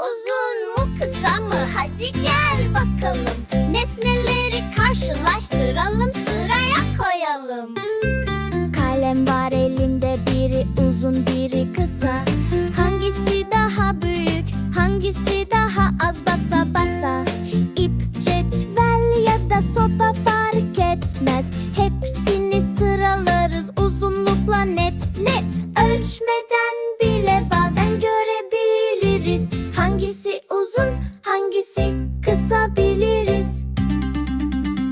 Uzun mu kısa mı? Hadi gel bakalım. Nesneleri karşılaştıralım sıraya koyalım. Kalem var elimde biri uzun biri kısa. Hangisi daha büyük hangisi daha az basa basa. İp cetvel ya da sopa fark etmez. Hepsini sıralarız uzunlukla net net. Ölçmeden bile bazen görebiliriz Hangisi uzun hangisi kısa biliriz.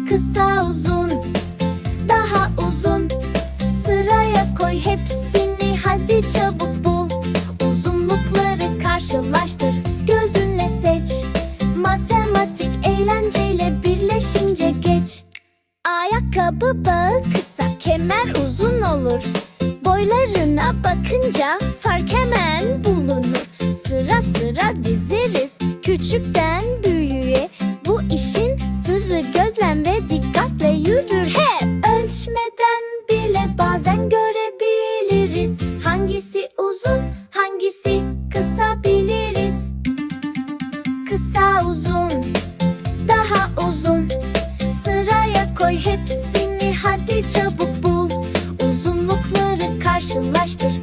Kısa uzun daha uzun. Sıraya koy hepsini hadi çabuk bul. Uzunlukları karşılaştır gözünle seç. Matematik eğlenceyle birleşince geç. Ayakkabı bağı kısa kemer uzun olur. Boylarına bakınca fark hemen bulunur Sıra dizeriz. Küçükten büyüğe Bu işin sırrı gözlem ve dikkatle yürür. Hep Ölçmeden bile bazen görebiliriz. Hangisi uzun hangisi kısa biliriz. Kısa uzun daha uzun. Sıraya koy hepsini hadi çabuk bul. Uzunlukları karşılaştır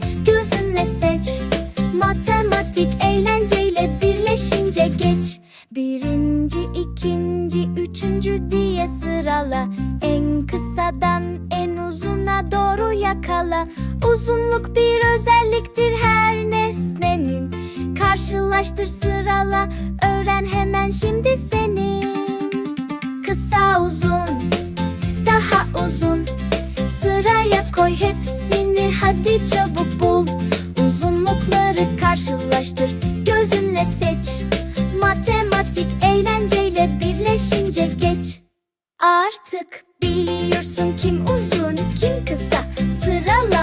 diye sırala En kısadan en uzuna doğru yakala. Uzunluk bir özelliktir her nesnenin. Karşılaştır sırala öğren hemen şimdi senin. Kısa uzun daha uzun. Sıraya koy hepsini hadi çabuk bul. Uzunlukları karşılaştır gözünle seç. Matematik eğlenceyle birleşince geç Artık biliyorsun kim uzun kim kısa. Sırala